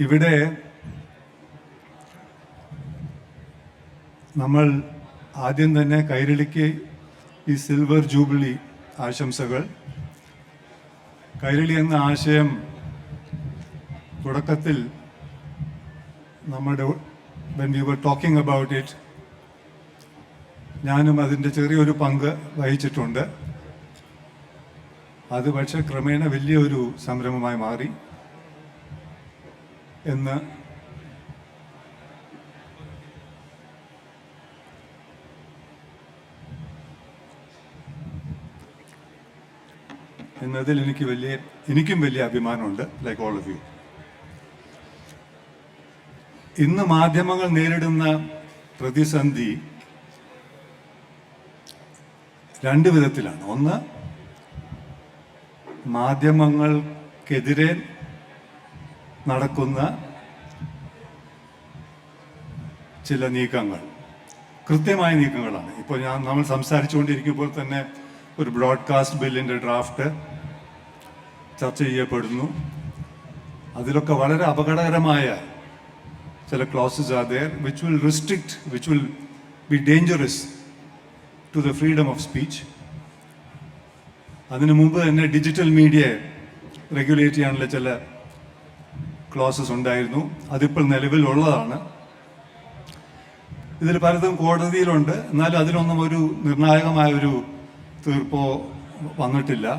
ഇവിടെ നമ്മൾ ആദ്യം തന്നെ കൈരളിക്ക് ഈ സിൽവർ ജൂബിലി ആശംസകൾ. കൈരളി എന്ന ആശയം തുടക്കത്തിൽ നമ്മുടെ when you were talking about it ഞാനും അതിന്റെ ചെറിയൊരു പങ്ക് വഹിച്ചിട്ടുണ്ട്. അത് പക്ഷേ ക്രമേണ വലിയൊരു സംരംഭമായി മാറി. എന്ന് എന്നതിൽ എനിക്ക് വലിയ എനിക്കും വലിയ അഭിമാനമുണ്ട് ലൈക്ക് ഓൾ ഓഫ് യു ഇന്ന് മാധ്യമങ്ങൾ നേരിടുന്ന പ്രതിസന്ധി രണ്ട് വിധത്തിലാണ്. ഒന്ന് മാധ്യമങ്ങൾക്കെതിരെ നടക്കുന്ന ചില നീക്കങ്ങൾ. കൃത്യമായ നീക്കങ്ങളാണ്. ഇപ്പോൾ ഞാൻ നമ്മൾ സംസാരിച്ചുകൊണ്ടിരിക്കുമ്പോൾ തന്നെ ഒരു ബ്രോഡ്കാസ്റ്റ് ബില്ലിന്റെ ഡ്രാഫ്റ്റ് ചർച്ച ചെയ്യപ്പെടുന്നു. അതിലൊക്കെ വളരെ അപകടകരമായ ചില clauses are there which will restrict which will be dangerous to the freedom of speech അതിനു മുമ്പ് തന്നെ ഡിജിറ്റൽ മീഡിയയെ റെഗുലേറ്റ് ചെയ്യാനുള്ള ചില ക്ലോസസ് ഉണ്ടായിരുന്നു. അതിപ്പോൾ നിലവിലുള്ളതാണ്. ഇതിൽ പലതും കോടതിയിലുണ്ട്. എന്നാലും അതിനൊന്നും ഒരു നിർണായകമായ ഒരു തീർപ്പോ വന്നിട്ടില്ല.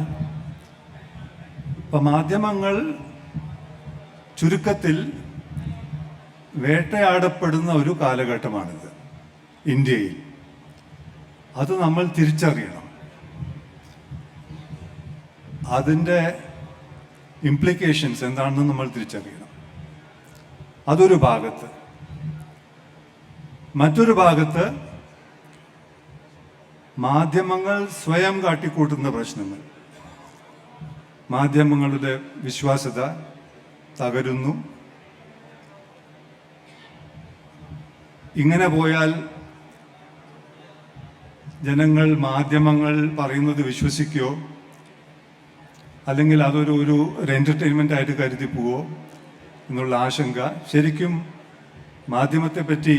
ഇപ്പം മാധ്യമങ്ങൾ ചുരുക്കത്തിൽ വേട്ടയാടപ്പെടുന്ന ഒരു കാലഘട്ടമാണിത് ഇന്ത്യയിൽ. അത് നമ്മൾ തിരിച്ചറിയണം. അതിന്റെ ഇംപ്ലിക്കേഷൻസ് എന്താണെന്ന് നമ്മൾ തിരിച്ചറിയണം. അതൊരു ഭാഗത്ത്. മറ്റൊരു ഭാഗത്ത് മാധ്യമങ്ങൾ സ്വയം കാട്ടിക്കൂട്ടുന്ന പ്രശ്നങ്ങൾ. മാധ്യമങ്ങളുടെ വിശ്വാസ്യത തകരുന്നു. ഇങ്ങനെ പോയാൽ ജനങ്ങൾ മാധ്യമങ്ങൾ പറയുന്നത് വിശ്വസിക്കുകയോ അല്ലെങ്കിൽ അതൊരു ഒരു എന്റർടൈൻമെന്റ് ആയിട്ട് കരുതി പോവോ എന്നുള്ള ആശങ്ക ശരിക്കും മാധ്യമത്തെ പറ്റി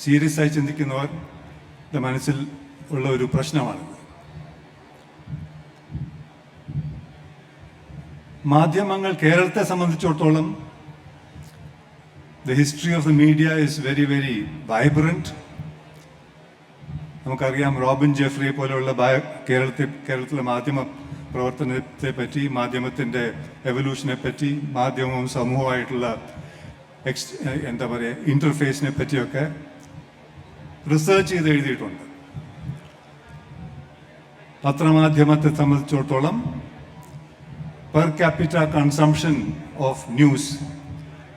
സീരിയസ് ആയി ചിന്തിക്കുന്നവരുടെ മനസ്സിൽ ഉള്ള ഒരു പ്രശ്നമാണിത് മാധ്യമങ്ങൾ കേരളത്തെ സംബന്ധിച്ചിടത്തോളം the history of the media is very very vibrant നമുക്കറിയാം റോബിൻ ജെഫ്രിയെ പോലെയുള്ള കേരളത്തെ കേരളത്തിലെ മാധ്യമ പ്രവർത്തനത്തെ പറ്റി മാധ്യമത്തിന്റെ എവല്യൂഷനെ പറ്റി മാധ്യമവും സമൂഹമായിട്ടുള്ള എക്സ് എന്താ പറയുക ഇന്റർഫേസിനെ പറ്റിയൊക്കെ റിസർച്ച് ചെയ്ത് എഴുതിയിട്ടുണ്ട് പത്രമാധ്യമത്തെ സംബന്ധിച്ചിടത്തോളം per capita consumption of news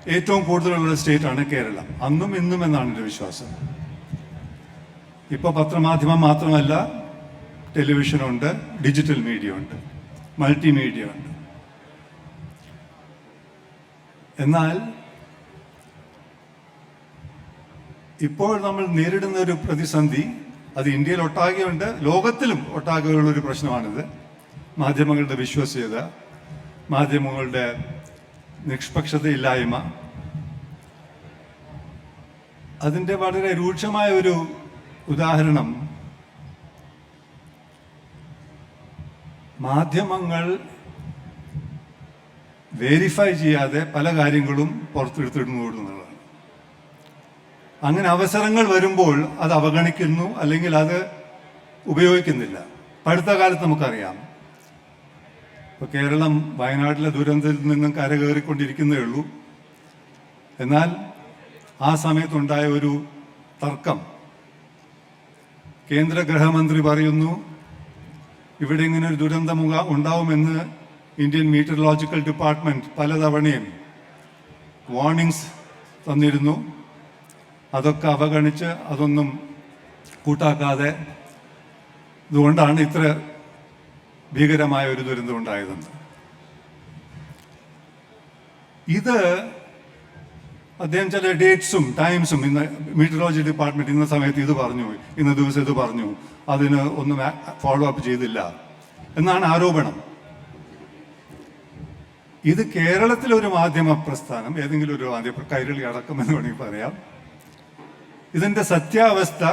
ഏറ്റവും കൂടുതലുള്ള സ്റ്റേറ്റാണ് കേരളം. അന്നും ഇന്നും എന്നാണ് എന്റെ വിശ്വാസം. ഇപ്പോൾ പത്രമാധ്യമം മാത്രമല്ല ടെലിവിഷനുണ്ട് ഡിജിറ്റൽ മീഡിയ ഉണ്ട് മൾട്ടിമീഡിയ ഉണ്ട്. എന്നാൽ ഇപ്പോൾ നമ്മൾ നേരിടുന്ന ഒരു പ്രതിസന്ധി അത് ഇന്ത്യയിൽ ഒട്ടാകെയുണ്ട് ലോകത്തിലും ഒട്ടാകെയുള്ള ഒരു പ്രശ്നമാണിത്. മാധ്യമങ്ങളുടെ വിശ്വസ്യത മാധ്യമങ്ങളുടെ നിഷ്പക്ഷതയില്ലായ്മ അതിന്റെ വളരെ രൂക്ഷമായ ഒരു ഉദാഹരണം മാധ്യമങ്ങൾ വേരിഫൈ ചെയ്യാതെ പല കാര്യങ്ങളും പുറത്തെടുത്തിടുന്നു എന്നുള്ളതാണ് അങ്ങനെ അവസരങ്ങൾ വരുമ്പോൾ അത് അവഗണിക്കുന്നു അല്ലെങ്കിൽ അത് ഉപയോഗിക്കുന്നില്ല. അടുത്ത കാലത്ത് നമുക്കറിയാം. ഇപ്പോൾ കേരളം വയനാട്ടിലെ ദുരന്തത്തിൽ നിന്നും കരകയറിക്കൊണ്ടിരിക്കുന്നേ ഉള്ളൂ. എന്നാൽ ആ സമയത്തുണ്ടായ ഒരു തർക്കം. കേന്ദ്ര ഗൃഹമന്ത്രി പറയുന്നു ഇവിടെ ഇങ്ങനെ ഒരു ദുരന്തം ഉണ്ടാവുമെന്ന് ഇന്ത്യൻ മീറ്ററോളജിക്കൽ ഡിപ്പാർട്ട്മെന്റ് പലതവണയും വാർണിംഗ്സ് തന്നിരുന്നു. അതൊക്കെ അവഗണിച്ച് അതൊന്നും കൂട്ടാക്കാതെ ഇതുകൊണ്ടാണ് ഇത്ര ഭീകരമായ ഒരു ദുരന്തം ഉണ്ടായതെന്ന്. ഇത് അദ്ദേഹം ചില ഡേറ്റ്സും ടൈംസും ഇന്ന് മീറ്ററോളജി ഡിപ്പാർട്ട്മെന്റ് ഇന്ന സമയത്ത് ഇത് പറഞ്ഞു ഇന്ന ദിവസം ഇത് പറഞ്ഞു. അതിന് ഒന്നും ഫോളോ അപ്പ് ചെയ്തില്ല. എന്നാണ് ആരോപണം. ഇത് കേരളത്തിലൊരു മാധ്യമ പ്രസ്ഥാനം ഏതെങ്കിലും ഒരു മാധ്യമ കൈരളി അടക്കമെന്ന് വേണമെങ്കിൽ പറയാം. ഇതിന്റെ സത്യാവസ്ഥ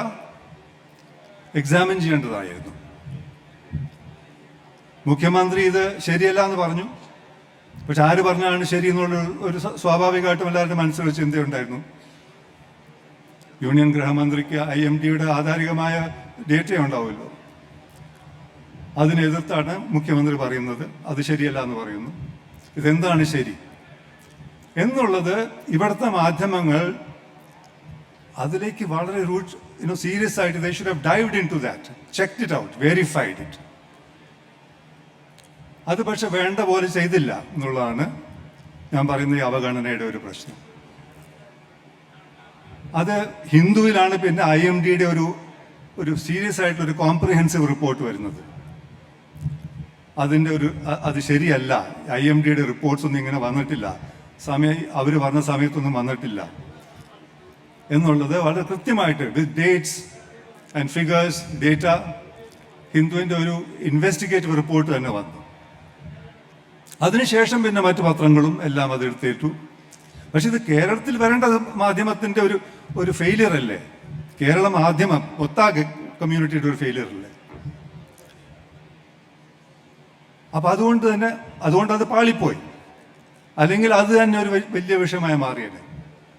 എക്സാമിൻ ചെയ്യേണ്ടതായിരുന്നു. മുഖ്യമന്ത്രി ഇത് ശരിയല്ല എന്ന് പറഞ്ഞു. പക്ഷെ ആര് പറഞ്ഞാണ് ശരി എന്നുള്ള ഒരു സ്വാഭാവികമായിട്ടും എല്ലാവരുടെ മനസ്സിൽ ചിന്തയുണ്ടായിരുന്നു. യൂണിയൻ ഗൃഹമന്ത്രിക്ക് ഐ എം ഡിയുടെ ആധാരികമായ ഡേറ്റ ഉണ്ടാവുമല്ലോ. അതിനെതിർത്താണ് മുഖ്യമന്ത്രി പറയുന്നത്. അത് ശരിയല്ല എന്ന് പറയുന്നു. ഇതെന്താണ് ശരി? എന്നുള്ളത് ഇവിടുത്തെ മാധ്യമങ്ങൾ അതിലേക്ക് വളരെ റൂട്ട് യു നോ സീരിയസ് ആയിട്ട് they should have dived into that check it out verified it അത് പക്ഷെ വേണ്ട പോലെ ചെയ്തില്ല എന്നുള്ളതാണ് ഞാൻ പറയുന്ന ഈ അവഗണനയുടെ ഒരു പ്രശ്നം. അത് ഹിന്ദുവിലാണ് പിന്നെ ഐ എം ഡിയുടെ ഒരു ഒരു സീരിയസ് ആയിട്ടുള്ള ഒരു കോംപ്രിഹെൻസീവ് റിപ്പോർട്ട് വരുന്നത്. അതിന്റെ ഒരു അത് ശരിയല്ല. ഐ എം ഡിയുടെ റിപ്പോർട്ട്സ് ഒന്നും ഇങ്ങനെ വന്നിട്ടില്ല. സമയം അവർ പറഞ്ഞ സമയത്തൊന്നും വന്നിട്ടില്ല. എന്നുള്ളത് വളരെ കൃത്യമായിട്ട് with dates and figures data ഹിന്ദുവിന്റെ ഒരു ഇൻവെസ്റ്റിഗേറ്റീവ് റിപ്പോർട്ട് തന്നെ വന്നു. അതിനുശേഷം പിന്നെ മറ്റു പത്രങ്ങളും എല്ലാം അത് എടുത്തേറ്റു. പക്ഷെ ഇത് കേരളത്തിൽ വരേണ്ടത് മാധ്യമത്തിന്റെ ഒരു ഒരു ഫെയിലിയർ അല്ലേ? കേരള മാധ്യമം ഒത്താകെ കമ്മ്യൂണിറ്റിയുടെ ഒരു ഫെയിലിയർ അല്ലേ? അപ്പൊ അതുകൊണ്ട് തന്നെ അതുകൊണ്ട് അത് പാളിപ്പോയി. അല്ലെങ്കിൽ അത് തന്നെ ഒരു വലിയ വിഷയമായി മാറിയത്